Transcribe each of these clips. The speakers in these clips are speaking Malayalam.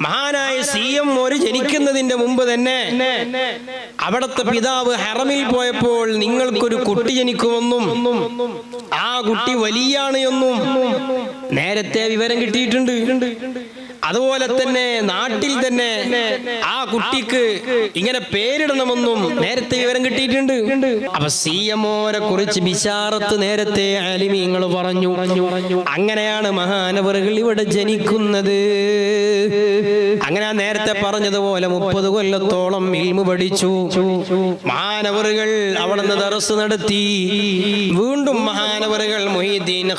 മഹാനായ സി എം ഒരു ജനിക്കുന്നതിന്റെ മുമ്പ് തന്നെ അവിടത്തെ പിതാവ് ഹെറമിൽ പോയപ്പോൾ നിങ്ങൾക്കൊരു കുട്ടി ജനിക്കുമെന്നും ആ കുട്ടി വലിയാണ് എന്നും നേരത്തെ വിവരം കിട്ടിയിട്ടുണ്ട്. അതുപോലെ തന്നെ നാട്ടിൽ തന്നെ ആ കുട്ടിക്ക് ഇങ്ങനെ പേരിടണമെന്നും നേരത്തെ വിവരം കിട്ടിയിട്ടുണ്ട്. അപ്പൊ സി എംഒരെ കുറിച്ച് വിശാറത്ത് നേരത്തെ ആലിമീങ്ങൾ പറഞ്ഞു. അങ്ങനെയാണ് മഹാനവറുകൾ ഇവിടെ ജനിക്കുന്നത്. അങ്ങനെ നേരത്തെ പറഞ്ഞതുപോലെ മുപ്പത് കൊല്ലത്തോളം ഇൽമു പഠിച്ചു. മഹാനവറുകൾ അവിടുന്ന് ദറസ് നടത്തി. വീണ്ടും മഹാനവറുകൾ മൊഹീദ്ദീൻ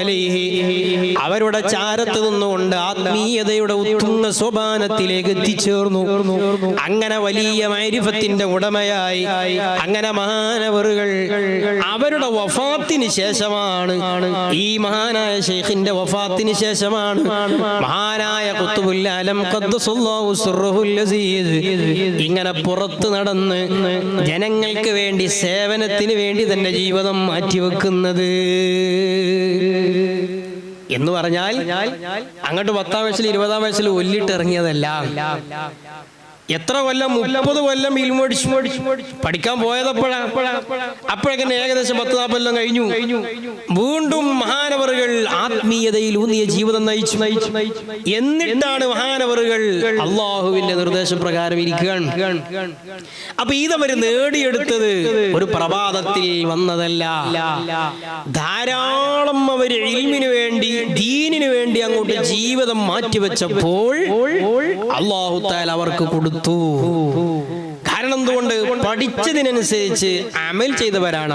അലൈഹി അവരുടെ ചാരത്ത് നിന്നുകൊണ്ട് ആത്മീയതയുടെ ഉത്തുന്ന സ്വഭാനത്തിലേക്ക് എത്തിച്ചേർന്നു. അങ്ങനെ വലിയ മൈരിഫത്തിന്റെ ഉടമയായി അങ്ങനെ മഹാനവറുകൾ അവരുടെ വഫാത്തിന് ശേഷമാണ് ഈ മഹാനായ ഷെയ്ഖിന്റെ വഫാത്തിന് ശേഷമാണ്. മഹാനായ ഇങ്ങനെ പുറത്തു നടന്ന് ജനങ്ങൾക്ക് വേണ്ടി സേവനത്തിന് വേണ്ടി തന്റെ ജീവിതം മാറ്റിവെക്കുന്നത്. എന്ന് പറഞ്ഞാൽ അങ്ങോട്ട് പത്താം വയസ്സിൽ ഇരുപതാം വയസ്സിൽ ഒല്ലിട്ടിറങ്ങിയതെല്ലാം എത്ര കൊല്ലം മുപ്പത് കൊല്ലം ഇൽമടിച്ചു പഠിക്കാൻ പോയതപ്പോഴാ അപ്പോഴൊക്കെ ഏകദേശം പത്ത് നാൽപ്പത് കൊല്ലം കഴിഞ്ഞു. വീണ്ടും മഹാനവറുകൾ ആത്മീയതയിൽ ഊന്നിയ ജീവിതം നയിച്ചു. എന്നിട്ടാണ് മഹാനവറുകൾ അള്ളാഹുവിന്റെ നിർദ്ദേശപ്രകാരം ഇരിക്കുകയാണ്. അപ്പൊ ഇതവര് നേടിയെടുത്തത് ഒരു പ്രഭാതത്തിൽ വന്നതല്ല. ധാരാളം അവർ ഇൽമിനു വേണ്ടി ദീനിനു വേണ്ടി അങ്ങോട്ട് ജീവിതം മാറ്റിവെച്ചപ്പോൾ അള്ളാഹു താൽ അവർക്ക് കൊടുത്തു. കാരണം എന്തുകൊണ്ട്? പഠിച്ചതിനനുസരിച്ച് അമൽ ചെയ്തവരാണ്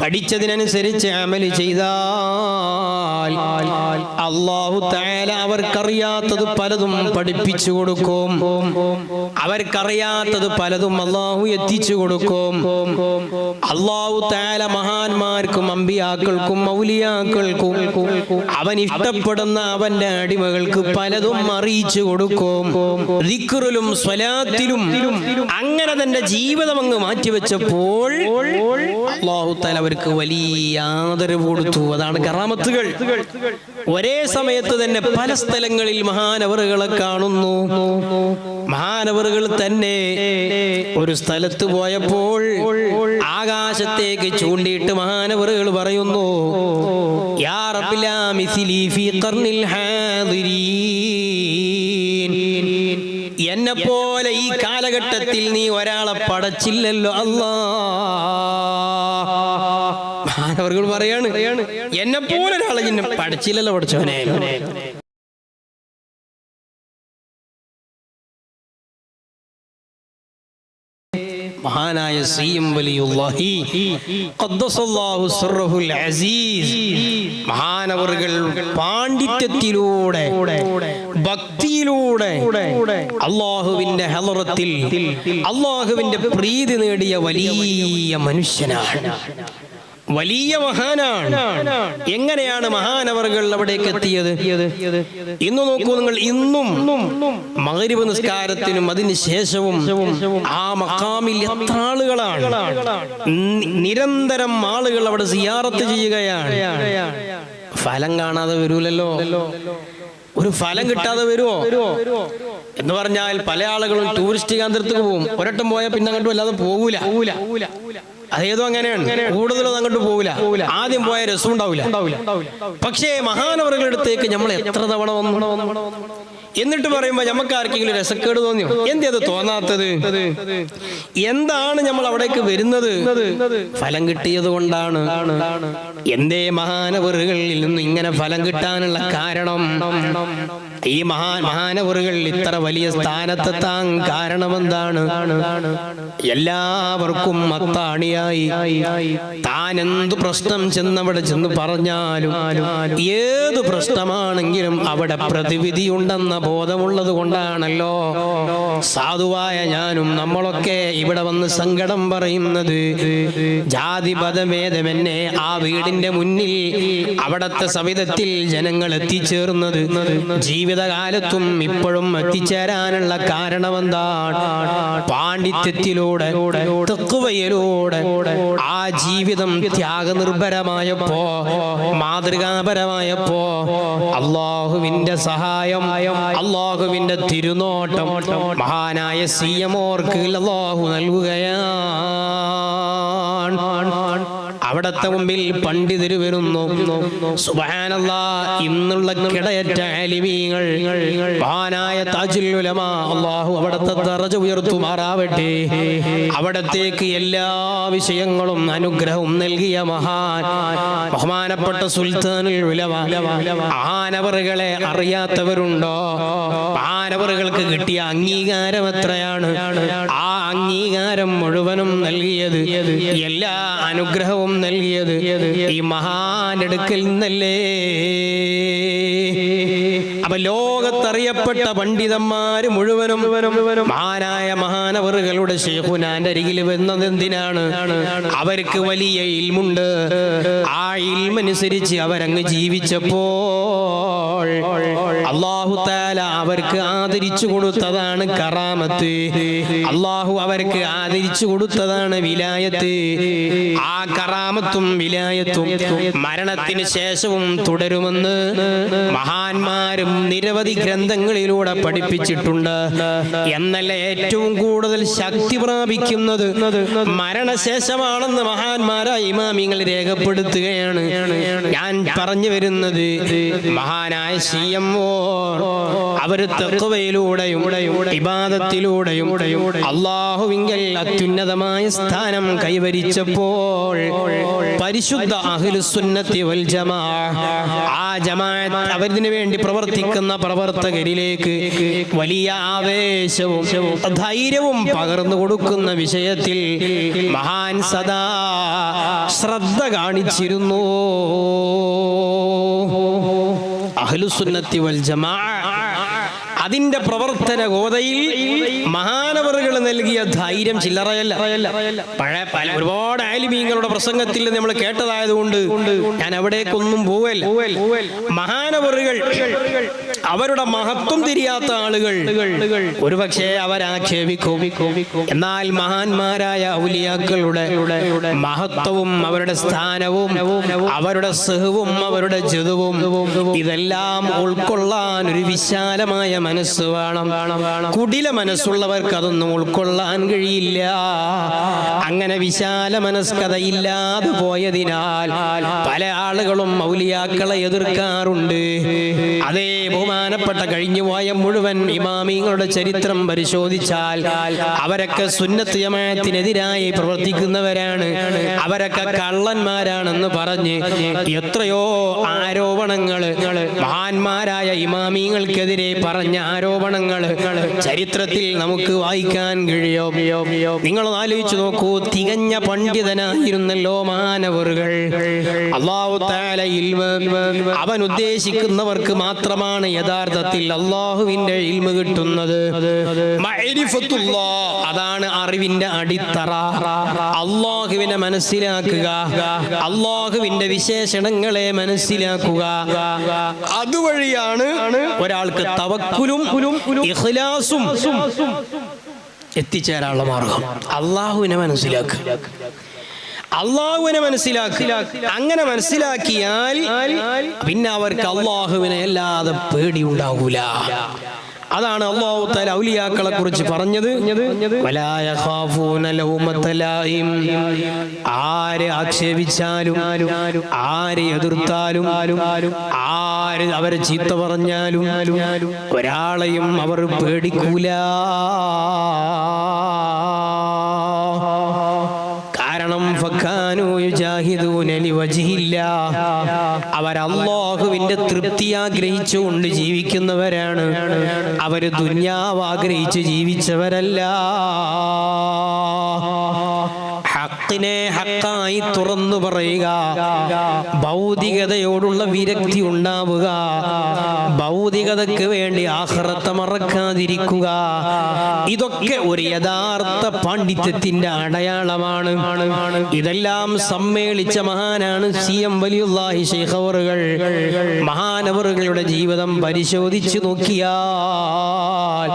പഠിച്ചതിനനുസരിച്ച് അമൽ ചെയ്താൽ അള്ളാഹു തആല അവർക്കറിയാത്തത് പലതും പഠിപ്പിച്ചു കൊടുക്കും. അവർക്കറിയാത്തത് പലതും അള്ളാഹു എത്തിച്ചു കൊടുക്കും. അള്ളാഹു തആല മഹാന്മാർക്കും അമ്പിയാക്കൾക്കും മൗലിയാക്കൾക്കും അവൻ ഇഷ്ടപ്പെടുന്ന അവന്റെ അടിമകൾക്ക് പലതും അറിയിച്ചു കൊടുക്കും. സ്വലാത്തിലും അങ്ങനെ തന്റെ ജീവിതം അങ്ങ് മാറ്റിവെച്ചപ്പോൾ അവർക്ക് വലിയ ആദരവ് കൊടുത്തു. അതാണ് കറാമത്തുകൾ. ഒരേ സമയത്ത് തന്നെ പല സ്ഥലങ്ങളിൽ മഹാനവറുകളെ കാണുന്നു. മഹാനവറുകൾ തന്നെ ഒരു സ്ഥലത്ത് പോയപ്പോൾ ആകാശത്തേക്ക് ചൂണ്ടിയിട്ട് മഹാനവറുകൾ പറയുന്നു യാ ഖർനിൽ കാലഘട്ടത്തിൽ നീ ഒരാളെ പടച്ചില്ലല്ലോ അല്ലാ. മാനവർകൾ പറയാണ് എന്നെ പോലെ ഒരാളെ പടച്ചില്ലല്ലോ പഠിച്ചവനെ മഹാനായ സീം വലിയുള്ളാഹി ഖദ്ദസല്ലാഹു സിർറഹുൽ അസീസ് മഹാനവറുകൾ പാണ്ഡിത്യത്തിലൂടെ ഭക്തിയിലൂടെ അള്ളാഹുവിന്റെ ഹലറത്തിൽ അള്ളാഹുവിന്റെ പ്രീതി നേടിയ വലിയ മനുഷ്യനാണ്. വലിയ മഹാനാണ്. എങ്ങനെയാണ് മഹാനവറുകൾ അവിടേക്ക് എത്തിയത്? ഇന്ന് നോക്കൂ നിങ്ങൾ ഇന്നും മകരിവ് നിസ്കാരത്തിനും അതിന് ശേഷവും ആ മക്കാമിൽ എത്ര ആളുകളാണ്? നിരന്തരം ആളുകൾ അവിടെ സിയാറത്ത് ചെയ്യുകയാണ്. ഫലം കാണാതെ വരൂലല്ലോ. ഒരു ഫലം കിട്ടാതെ വരുമോ എന്ന് പറഞ്ഞാൽ പല ആളുകളും ടൂറിസ്റ്റ് കേന്ദ്രത്തിൽ പോകും. ഒരട്ടം പോയാൽ പിന്നെ അങ്ങോട്ട് വല്ലാതെ പോകൂല. പോകൂല അതേതോ അങ്ങനെയാണ്. കൂടുതലും അങ്ങോട്ട് പോകില്ല ആദ്യം പോയ രസം ഉണ്ടാവില്ല പക്ഷേ മഹാനവറുകളുടെ അടുത്തേക്ക് നമ്മൾ എത്ര തവണ വന്നു? എന്നിട്ട് പറയുമ്പോ നമുക്ക് ആർക്കെങ്കിലും രസക്കേട് തോന്നിയോ? എന്തേ അത് തോന്നാത്തത്? എന്താണ് നമ്മൾ അവിടേക്ക് വരുന്നത്? ഫലം കിട്ടിയത് കൊണ്ടാണ്. എന്തേ മഹാനവറുകളിൽ നിന്ന് ഇങ്ങനെ ഫലം കിട്ടാനുള്ള കാരണം? ഈ മഹാ മഹാനവറുകൾ ഇത്ര വലിയ സ്ഥാനത്തെത്താൻ കാരണമെന്താണ്? എല്ലാവർക്കും മത്താണിയായി താൻ എന്ത് പ്രശ്നം ചെന്നവിടെ ചെന്ന് പറഞ്ഞാലും ഏത് പ്രശ്നമാണെങ്കിലും അവിടെ പ്രതിവിധി ഉണ്ടെന്ന ബോധമുള്ളത് കൊണ്ടാണല്ലോ. സാധുവായ ഞാനും നമ്മളൊക്കെ ഇവിടെ വന്ന് സങ്കടം പറയുന്നത്. ജാതി പദഭേദമെന്നെ ആ വീടിന്റെ മുന്നിൽ അവിടത്തെ സവിധത്തിൽ ജനങ്ങൾ എത്തിച്ചേർന്നത്. ജീവിത ജീവിതകാലത്തും ഇപ്പോഴും എത്തിച്ചേരാനുള്ള കാരണമെന്താണ്? പാണ്ഡിത്യത്തിലൂടെ തെക്കുവയിലൂടെ ആ ജീവിതം ത്യാഗനിർഭരമായപ്പോ മാതൃകാപരമായപ്പോ അള്ളാഹുവിന്റെ സഹായം അള്ളാഹുവിന്റെ തിരുനോട്ടം മഹാനായ സി എം ഓർക്ക് അള്ളാഹു നൽകുകയാണ് അവിടത്തെ മുമ്പിൽ പണ്ഡിതര് വരുന്നു ഇന്നുള്ള കിടയറ്റ അലിമീങ്ങൾ. അള്ളാഹു അവിടത്തെ ഉയർത്തുമാറാവട്ടെ. അവിടത്തേക്ക് എല്ലാ വിഷയങ്ങളും അനുഗ്രഹവും നൽകിയ മഹാൻ ബഹുമാനപ്പെട്ട സുൽത്താനുൽ ആനവറുകളെ അറിയാത്തവരുണ്ടോ? ആനവറുകൾക്ക് കിട്ടിയ അംഗീകാരം എത്രയാണ്? ആ അംഗീകാരം മുഴുവനും നൽകിയത്. എല്ലാ അനുഗ്രഹവും നൽകിയത്. ഈ മഹാനെടുക്കൽ നിന്നല്ലേ? ലോകത്തറിയപ്പെട്ട പണ്ഡിതന്മാര് മുഴുവനും മഹാനായ മഹാനവറുകളുടെ ഷേഖുനാന്റെ അരികിൽ വന്നത് എന്തിനാണ്? അവർക്ക് വലിയ ഇൽമുണ്ട്. ആ ഇൽമനുസരിച്ച് അവരങ്ങ് ജീവിച്ചപ്പോൾ അള്ളാഹു താല അവർക്ക് ആദരിച്ചു കൊടുത്തതാണ് കറാമത്ത്. അള്ളാഹു അവർക്ക് ആദരിച്ചു കൊടുത്തതാണ് വിലായത്ത്. ആ കറാമത്തും വിലായത്തും മരണത്തിന് ശേഷവും തുടരുമെന്ന് മഹാന്മാരും നിരവധി ഗ്രന്ഥങ്ങളിലൂടെ പഠിപ്പിച്ചിട്ടുണ്ട്. എന്നല്ല ഏറ്റവും കൂടുതൽ ശക്തി പ്രാപിക്കുന്നത് മരണശേഷമാണെന്ന് മഹാന്മാരായ ഇമാമിങ്ങൾ രേഖപ്പെടുത്തുകയാണ്. ഞാൻ പറഞ്ഞു വരുന്നത് മഹാനായ സി എം ഓ ഇബാദത്തിലൂടെയും അള്ളാഹുവിങ്കൽ അത്യുന്നതമായ സ്ഥാനം കൈവരിച്ചപ്പോൾ പരിശുദ്ധ അഹ്ലുസുന്നത്തി വൽ ജമാ ആ ജമാ അവരിതിനു വേണ്ടി പ്രവർത്തിക്കുന്ന പ്രവർത്തകരിലേക്ക് വലിയ ആവേശവും ധൈര്യവും പകർന്നു കൊടുക്കുന്ന വിഷയത്തിൽ മഹാൻ സദാ ശ്രദ്ധ കാണിച്ചിരുന്നു. അഹ്ലുസുന്നത്തി വൽ ജമാ അതിന്റെ പ്രവർത്തന ഗോതയിൽ മഹാനവറുകൾ നൽകിയ ധൈര്യം ചില്ലറയല്ല. പഴയ ഒരുപാട് ആലിമീങ്ങളുടെ പ്രസംഗത്തിൽ നമ്മൾ കേട്ടതായതുകൊണ്ട് ഞാൻ അവിടേക്കൊന്നും പോവല്ല. മഹാനവറുകൾ അവരുടെ മഹത്വം തിരിയാത്ത ആളുകൾ ഒരുപക്ഷെ അവരാക്ഷേപിക്കും. എന്നാൽ മഹാന്മാരായ ഔലിയാക്കളുടെ മഹത്വവും അവരുടെ സ്ഥാനവും അവരുടെ സഹവും അവരുടെ ജതുവും ഇതെല്ലാം ഉൾക്കൊള്ളാൻ ഒരു വിശാലമായ മനസ്സ് വേണം. കുടില മനസ്സുള്ളവർക്ക് അതൊന്നും ഉൾക്കൊള്ളാൻ കഴിയില്ല. അങ്ങനെ വിശാല മനസ്കഥയില്ലാതെ പോയതിനാൽ പല ആളുകളും മൗലിയാക്കളെ എതിർക്കാറുണ്ട്. അതേ ബഹുമാനപ്പെട്ട കഴിഞ്ഞുപോയ മുഴുവൻ ഇമാമിങ്ങളുടെ ചരിത്രം പരിശോധിച്ചാൽ അവരൊക്കെ സുന്നത്ത് ജമായത്തിനെതിരായി പ്രവർത്തിക്കുന്നവരാണ്. അവരൊക്കെ കള്ളന്മാരാണെന്ന് പറഞ്ഞ് എത്രയോ ആരോപണങ്ങൾ മഹാന്മാരായ ഇമാമിങ്ങൾക്കെതിരെ പറഞ്ഞ ആരോപണങ്ങൾ ചരിത്രത്തിൽ നമുക്ക് വായിക്കാൻ കഴിയോ. നിങ്ങൾ ആലോചിച്ചു നോക്കൂ തികഞ്ഞ പണ്ഡിതനായിരുന്നല്ലോ മാനവറുകൾ. അവൻ ഉദ്ദേശിക്കുന്നവർക്ക് മാത്രമാണ് യഥാർത്ഥത്തിൽ അള്ളാഹുവിന്റെ ഇൽമ കിട്ടുന്നത്. അതാണ് അറിവിന്റെ അടിത്തറ. അള്ളാഹുവിനെ മനസ്സിലാക്കുക അള്ളാഹുവിന്റെ വിശേഷണങ്ങളെ മനസ്സിലാക്കുക. അതുവഴിയാണ് ഒരാൾക്ക് തവക്കുലും ഇഖ്ലാസും എത്തിച്ചേരാനുള്ള മാർഗം. അള്ളാഹുവിനെ മനസ്സിലാക്കുക അള്ളാഹുവിനെ മനസ്സിലാക്കി. അങ്ങനെ മനസ്സിലാക്കിയാൽ പിന്നെ അവർക്ക് അള്ളാഹുവിനെ അല്ലാതെ പേടി ഉണ്ടാകൂല അതാണ് അള്ളാഹു തല ഔലിയാക്കളെ കുറിച്ച് പറഞ്ഞത്. ആരെ ആക്ഷേപിച്ചാലും ആരെ എതിർത്താലും ആര് അവരെ ചീത്ത പറഞ്ഞാലും ഒരാളെയും അവർ പേടിക്കൂല. അള്ളാഹുവിന്റെ തൃപ്തി ആഗ്രഹിച്ചുകൊണ്ട് ജീവിക്കുന്നവരാണ്. അവർ ദുന്യാവ് ആഗ്രഹിച്ച് ജീവിച്ചവരല്ല. ഹക്കിനെ ഹക്കായി തുറന്നു പറയുക. ഭൗതികതയോടുള്ള വിരക്തി ഉണ്ടാവുക. ഭൗതികതയ്ക്ക് വേണ്ടി ആഹ്റത്തെ മറക്കാതിരിക്കുക. ഇതൊക്കെ ഒരു യഥാർത്ഥ പാണ്ഡിത്യത്തിന്റെ അടയാളമാണ്. ഇതെല്ലാം സമ്മേളിച്ച മഹാനാണ് സി എം വലിയുല്ലാഹി ശേഖവറുകൾ മഹാനവറുകളുടെ ജീവിതം പരിശോധിച്ചു നോക്കിയാൽ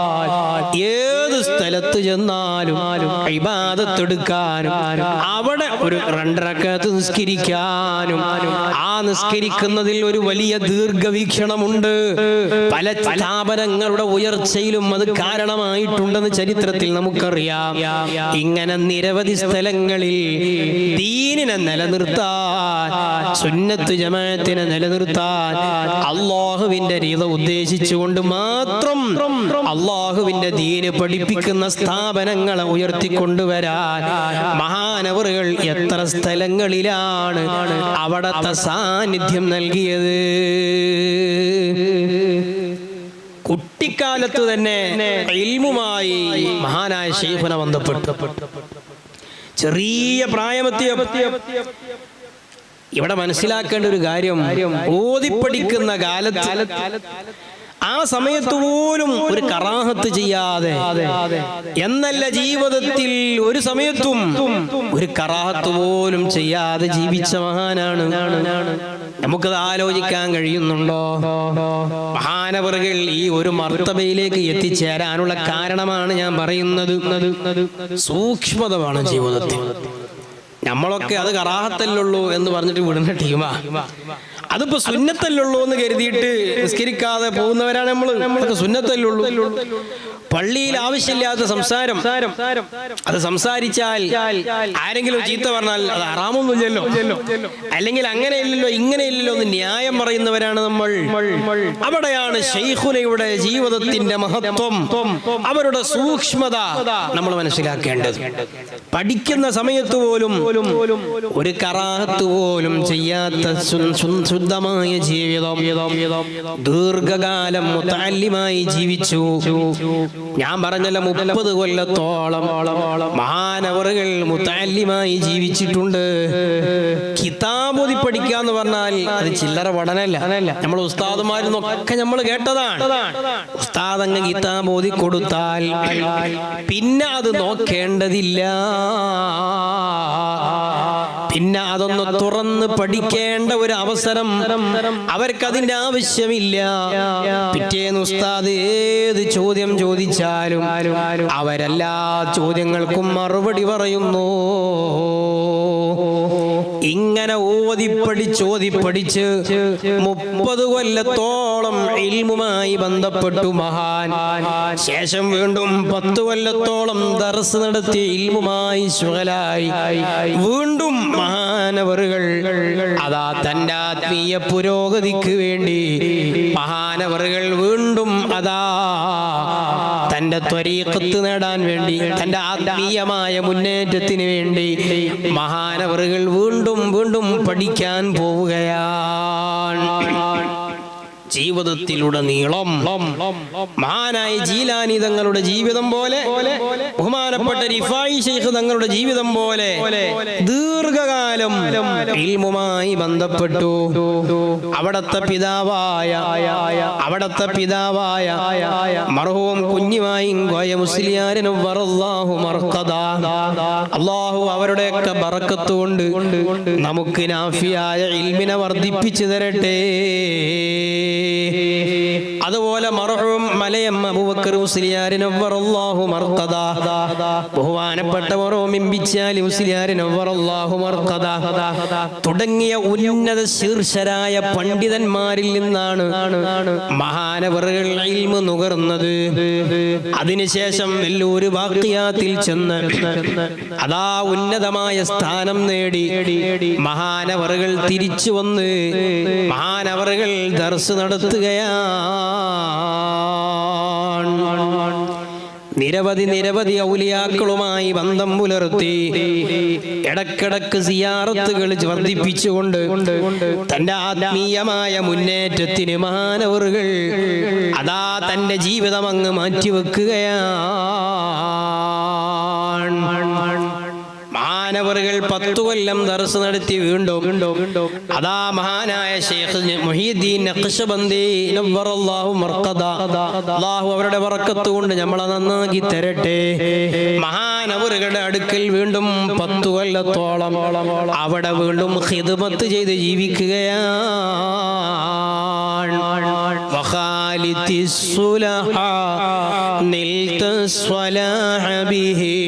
ഏത് സ്ഥലത്ത് ചെന്നാലും ഇബാദത്തെടുക്കാനും അവിടെ ഒരു രണ്ടരക്കത്ത് നിസ്കരിക്കാനും ആ നിസ്കരിക്കുന്നതിൽ ഒരു വലിയ ദീർഘവീക്ഷണമുണ്ട്. പല സ്ഥാപനങ്ങളുടെ ഉയർച്ചയിലും അത് കാരണമായിട്ടുണ്ടെന്ന് ചരിത്രത്തിൽ നമുക്കറിയാം. ഇങ്ങനെ നിരവധി സ്ഥലങ്ങളിൽ ദീനിനെ നിലനിർത്താൻ സുന്നത്ത് ജമാഅത്തിനെ നിലനിർത്താൻ അള്ളാഹുവിന്റെ രീത ഉദ്ദേശിച്ചുകൊണ്ട് മാത്രം അള്ളാഹുവിന്റെ ദീന് പഠിപ്പിക്കുന്ന സ്ഥാപനങ്ങളെ ഉയർത്തിക്കൊണ്ടുവരാൻ മഹാനവറുകൾ എത്ര സ്ഥലങ്ങളിലാണ് അവിടത്തെ സാന്നിധ്യം നൽകിയത്. കുട്ടിക്കാലത്ത് തന്നെ ഇൽമുമായി മഹാനായ ഷെയ്ഖുന ബന്ധപ്പെട്ടു. ചെറിയ പ്രായമെത്തിയ ഇവിടെ മനസ്സിലാക്കേണ്ട ഒരു കാര്യം ഓതിപ്പടിക്കുന്ന കാലത്ത് ആ സമയത്ത് പോലും ഒരു കറാഹത്ത് ചെയ്യാതെ എന്നല്ല ജീവിതത്തിൽ ഒരു സമയത്തും ഒരു കറാഹത്ത് പോലും ചെയ്യാതെ ജീവിച്ച മഹാനാണ്. നമുക്കത് ആലോചിക്കാൻ കഴിയുന്നുണ്ടോ? മഹാനവറുകൾ ഈ ഒരു മർത്തബയിലേക്ക് എത്തിച്ചേരാനുള്ള കാരണമാണ് ഞാൻ പറയുന്നത്. സൂക്ഷ്മതമാണ് ജീവിതത്തിൽ. നമ്മളൊക്കെ അത് കറാഹത്തല്ലുള്ളൂ എന്ന് പറഞ്ഞിട്ട് വിടുന്ന ടീമാ. അതിപ്പോ സുന്നത്തല്ലുള്ളൂ എന്ന് കരുതിയിട്ട് നിസ്കരിക്കാതെ പോകുന്നവരാണ് നമ്മൾ നമുക്ക് സുന്നത്തല്ലുള്ളൂ. പള്ളിയിൽ ആവശ്യമില്ലാത്ത സംസാരം. അത് സംസാരിച്ചാൽ ആരെങ്കിലും ചീത്ത പറഞ്ഞാൽ അത് അറാമൊന്നുമില്ലല്ലോ അല്ലെങ്കിൽ അങ്ങനെ ഇല്ലല്ലോ ഇങ്ങനെ ഇല്ലല്ലോ എന്ന് ന്യായം പറയുന്നവരാണ് നമ്മൾ. അവിടെയാണ് ഷെയ്ഖുനയുടെ ജീവിതത്തിന്റെ മഹത്വം. അവരുടെ സൂക്ഷ്മത നമ്മൾ മനസ്സിലാക്കേണ്ടത്. പഠിക്കുന്ന സമയത്ത് പോലും ഒരു കറാഹത്ത് പോലും ചെയ്യാത്ത സു- സു- ജീവിതം ദീർഘകാലം മുത്താലിമായി ജീവിച്ചു. ഞാൻ പറഞ്ഞല്ലോ മുപ്പത് കൊല്ലത്തോളം മഹാനവറുകൾ മുത്താലിമായി ജീവിച്ചിട്ടുണ്ട്. കിതാബോധി പഠിക്കുക എന്ന് പറഞ്ഞാൽ അത് ചില്ലറ പഠനല്ല നമ്മൾ ഉസ്താദുമാരെന്നൊക്കെ നമ്മൾ കേട്ടതാണ്. ഉസ്താദ് അങ്ങ് കിതാബോധി കൊടുത്താൽ പിന്നെ അത് നോക്കേണ്ടതില്ല. പിന്നെ അതൊന്ന് തുറന്ന് പഠിക്കേണ്ട ഒരു അവസരം അവർക്ക് അതിന്റെ ആവശ്യമില്ല. പിറ്റേന്ന് ഉസ്താദ് ഏത് ചോദ്യം ചോദിച്ചാലും അവരെല്ലാ ചോദ്യങ്ങൾക്കും മറുപടി പറയുന്നു. ഇങ്ങനെ ഓതി പഠിച്ചോതി പഠിച്ച് മുപ്പത് കൊല്ലത്തോളം ഇൽമുമായി ബന്ധപ്പെട്ടു മഹാൻ. ശേഷം വീണ്ടും പത്ത് കൊല്ലത്തോളം ദർസ് നടത്തി ഇൽമുമായി ശുഹലായി വീണ്ടും മഹാനവറുകൾ അതാ തന്റെ ആത്മീയ പുരോഗതിക്ക് വേണ്ടി മഹാനവറുകൾ വീണ്ടും അതാ തന്റെ ത്വരീക്കത്ത് നേടാൻ വേണ്ടി തന്റെ ആത്മീയമായ മുന്നേറ്റത്തിന് വേണ്ടി മഹാനവറുകൾ വീണ്ടും വീണ്ടും പഠിക്കാൻ പോവുകയാണ്. ജീവിതത്തിലുടനീളം മഹാനായ ജീലാനി തങ്ങളുടെ ജീവിതം പോലെ ബഹുമാനപ്പെട്ട റിഫായി ഷെയ്ഖ് തങ്ങളുടെ ജീവിതം പോലെ ദീർഘകാലം ഇൽമുമായി ബന്ധപ്പെട്ടു. അവിടത്തെ പിതാവായ അവിടത്തെ പിതാവായ മർഹൂം കുഞ്ഞുമായി ഗോയ മുസ്ലിയാരനും അള്ളാഹു അവരുടെയൊക്കെ ബറക്കത്ത് കൊണ്ട് നമുക്ക് നാഫിയായ ഇൽമിനെ വർദ്ധിപ്പിച്ചു തരട്ടെ. അതുപോലെ മർഹൂം മലയം അബൂബക്കർ മുസ്ലിയാരിന് വറല്ലാഹു മർക്കദ. ബഹുമാനപ്പെട്ട മർഹൂം ഇമ്പിച്ചാലി മുസ്ലിയാരിന് വറല്ലാഹു മർക്കദ. തുടങ്ങിയ ഉന്നത ശീർഷരായ പണ്ഡിതന്മാരിൽ നിന്നാണ് മഹാനവറുകൾ ഇൽമു നുകർന്നത്. അതിനുശേഷം വെല്ലൂര് വാക്യാത്തിൽ ചെന്ന് അതാ ഉന്നതമായ സ്ഥാനം നേടി മഹാനവറുകൾ തിരിച്ചു വന്ന് മഹാനവറുകൾ ദർസ് നടത്തുകയാണ് നിരവധി നിരവധി ഔലിയാക്കളുമായി ബന്ധം പുലർത്തി ഇടക്കിടക്ക് സിയാറത്തുകൾ വർദ്ധിപ്പിച്ചുകൊണ്ട് തന്റെ ആത്മീയമായ മുന്നേറ്റത്തിന് മാനവറുകൾ അതാ തന്റെ ജീവിതം അങ്ങ് മാറ്റിവെക്കുകയാണ് മാനവറുകൾ കൊല്ലം ദർസ് നടത്തി വീണ്ടും അതാ മഹാനായ ഷേഖ് മുഹീദ്ദീൻ നഖ്ശബന്ദി നവ്വറല്ലാഹു മർഖദ അല്ലാഹു അവരുടെ ബറക്കത്ത് കൊണ്ട് നമ്മളെ നന്നാക്കി തരട്ടെ മഹാനവറുകളുടെ അടുക്കൽ വീണ്ടും പത്തു കൊല്ലത്തോളം അവിടെ വീണ്ടും ഹിദ്മത്ത് ചെയ്ത് ജീവിക്കുകയാണ് وخالت الصلحاء نلت الصلاح بهم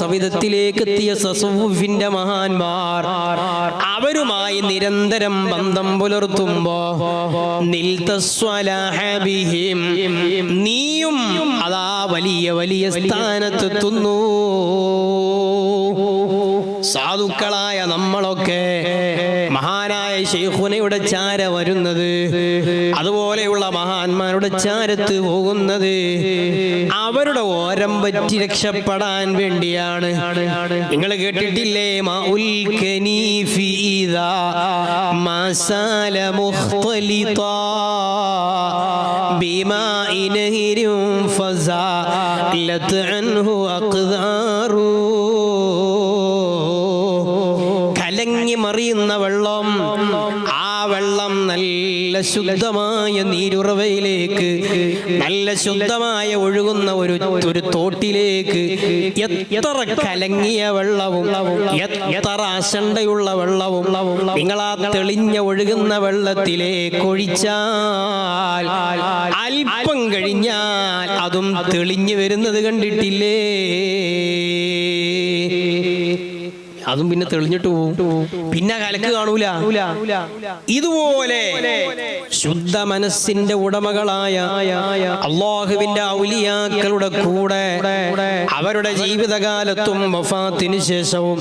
സവിധത്തിലേക്ക് എത്തിയ സസുവിന്റെ മഹാന്മാർ അവരുമായി നിരന്തരം ബന്ധം പുലർത്തുമ്പോ നീയും അതാ വലിയ വലിയ സ്ഥാനത്തെത്തുന്നു സാധുക്കളായ നമ്മളൊക്കെ മഹാനായ ശൈഖുനയുടെ ചാര വരുന്നത് അതുപോലെയുള്ള മഹാന്മാരുടെ ചാരത്ത് പോകുന്നത് അവരുടെ ഓരം പറ്റി രക്ഷപ്പെടാൻ വേണ്ടിയാണ്? നിങ്ങൾ കേട്ടിട്ടില്ലേ? കലങ്ങി മറിയുന്ന വെള്ളം ആ വെള്ളം നല്ല ശുദ്ധമായ നീരുറവയിലേക്ക് നല്ല ശുദ്ധമായ ഒഴുകുന്ന ഒരു ഒരു തോട്ടിലേക്ക് എത്ര കലങ്ങിയ വെള്ളവും എത്ര അശണ്ടയുള്ള വെള്ളവും നിങ്ങൾ ആ തെളിഞ്ഞ ഒഴുകുന്ന വെള്ളത്തിലേക്ക് ഒഴിച്ചാൽ അല്പം കഴിഞ്ഞാൽ അതും തെളിഞ്ഞു വരുന്നത് കണ്ടിട്ടില്ലേ? അതും പിന്നെ തെളിഞ്ഞിട്ട് പോവും. പിന്നെ കലക്ക് കാണൂല. ഇതുപോലെ ശുദ്ധ മനസ്സിന്റെ ഉടമകളായ അള്ളാഹുവിന്റെ ഔലിയാക്കളുടെ കൂടെ അവരുടെ ജീവിതകാലത്തും വഫാത്തിന് ശേഷവും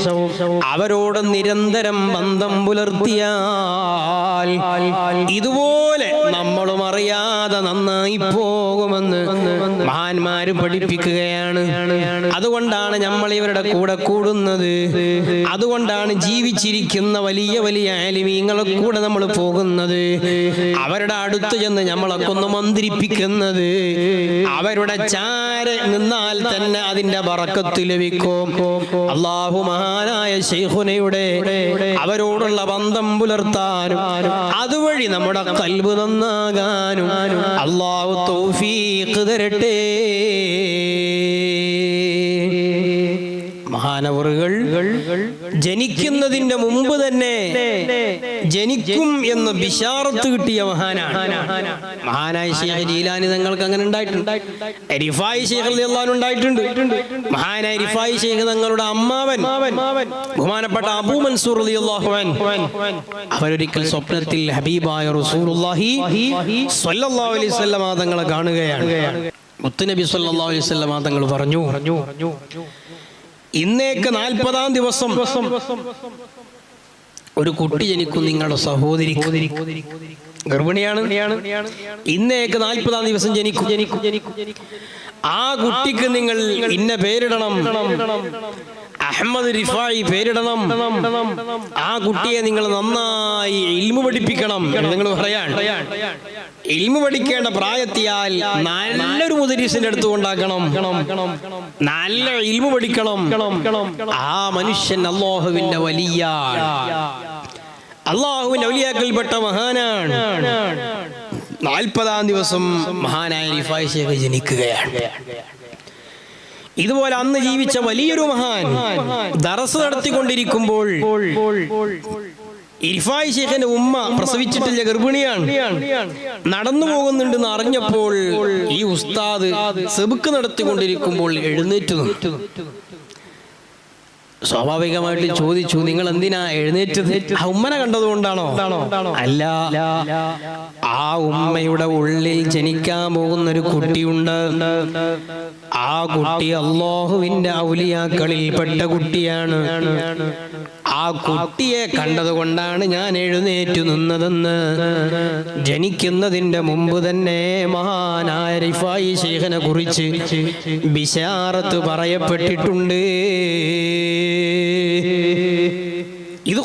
അവരോട് നിരന്തരം ബന്ധം പുലർത്തിയാൽ ഇതുപോലെ നമ്മളും അറിയാതെ നന്നായി പോകുമെന്ന് മഹാന്മാര് പഠിപ്പിക്കുകയാണ്. അതുകൊണ്ടാണ് നമ്മൾ ഇവരുടെ കൂടെ കൂടുന്നത്. അതുകൊണ്ടാണ് ജീവിച്ചിരിക്കുന്ന വലിയ വലിയ ആലിമീങ്ങളെ കൂടെ നമ്മൾ പോകുന്നത്. അവരുടെ അടുത്ത് ചെന്ന് നമ്മളൊക്കെ ഒന്ന് മന്ത്രിപ്പിക്കുന്നത്. അവരുടെ ചാര നിന്നാൽ തന്നെ അതിന്റെ വറക്കത്ത് ലഭിക്കും. അള്ളാഹു മഹാനായ ശൈഖുനയുടെ അവരോടുള്ള ബന്ധം പുലർത്താനും അതുവഴി നമ്മുടെ കൽബ് നന്നാകാനും അള്ളാഹു തൗഫീഖ് തരട്ടെ. മഹാനവറുകൾ ജനിക്കുന്നതിന്റെ മുമ്പ് തന്നെ ജനിക്കും എന്ന് ബിഷാറത്ത് കിട്ടിയ മഹാനാണ്. മഹാനായ ശേഖ ജീലാനി തങ്ങൾക്ക് അങ്ങനെ ഉണ്ടായിട്ടുണ്ട്. ഉണ്ടായിട്ടുണ്ട്. മഹാനായ റിഫായി ശേഖ് തങ്ങളുടെ അമ്മാവൻ ബഹുമാനപ്പെട്ട അബൂ മൻസൂർ അലി അൻഹു. അവരൊരിക്കൽ സ്വപ്നത്തിൽ ഹബീബായ റസൂലുള്ളാഹി സ്വല്ലല്ലാഹു അലൈഹി വസല്ലം തങ്ങളെ കാണുകയാണ്. മുത്തുനബി സല്ലല്ലാഹു അലൈഹി വസല്ലം തങ്ങൾ പറഞ്ഞു ഇന്നേക്ക് നാൽപ്പതാം ദിവസം ഒരു കുട്ടി ജനിക്കും നിങ്ങളുടെ സഹോദരി. ഗർഭിണിയാണ്. ഇന്നേക്ക് നാൽപ്പതാം ദിവസം ജനിക്കും. ആ കുട്ടിക്ക് നിങ്ങൾ ഇന്ന പേരിടണം. അഹമ്മദ് റിഫായി പേരിടണം. ആ കുട്ടിയെ നിങ്ങൾ നന്നായി ഇൽമു പഠിപ്പിക്കണം നിങ്ങൾ പറയാൻ ഇൽമു പഠിക്കേണ്ട പ്രായത്തിയാൽ നല്ലൊരു മുദരീസിന്റെ അടുത്ത് കൊണ്ടാക്കണം. നല്ല ഇൽമു പഠിക്കണം. ആ മനുഷ്യൻ അള്ളാഹുവിന്റെ വലിയ അള്ളാഹുവിന്റെ ഔലിയാക്കൽപ്പെട്ട മഹാനാണ്. നാൽപ്പതാം ദിവസം മഹാനായ റിഫായി ശേഖ ജനിക്കുകയാണ്. ഇതുപോലെ അന്ന് ജീവിച്ച വലിയൊരു മഹാൻ ദറസ് നടത്തിക്കൊണ്ടിരിക്കുമ്പോൾ ഇരിഫായി ശേഖന്റെ ഉമ്മ പ്രസവിച്ചിട്ടില്ല ഗർഭിണിയാണ്. നടന്നു പോകുന്നുണ്ടെന്ന് അറിഞ്ഞപ്പോൾ ഈ ഉസ്താദ് സെബുക്ക് നടത്തിക്കൊണ്ടിരിക്കുമ്പോൾ എഴുന്നേറ്റ് നിന്നു. സ്വാഭാവികമായിട്ട് ചോദിച്ചു നിങ്ങൾ എന്തിനാ എഴുന്നേറ്റത്? ആ ഉമ്മനെ കണ്ടതുകൊണ്ടാണോ? അല്ല. ആ ഉമ്മയുടെ ഉള്ളിൽ ജനിക്കാൻ പോകുന്ന ഒരു കുട്ടിയുണ്ട്. ആ കുട്ടി അള്ളാഹുവിന്റെ ഔലിയാക്കളിൽ പെട്ട കുട്ടിയാണ്. ആ കുട്ടിയെ കണ്ടതുകൊണ്ടാണ് ഞാൻ എഴുന്നേറ്റു നിന്നതെന്ന്. ജനിക്കുന്നതിന്റെ മുമ്പ് തന്നെ മഹാനായ റിഫായി ശേഖനെ കുറിച്ച് ബിശാറത്ത് പറയപ്പെട്ടിട്ടുണ്ട്. ഇത്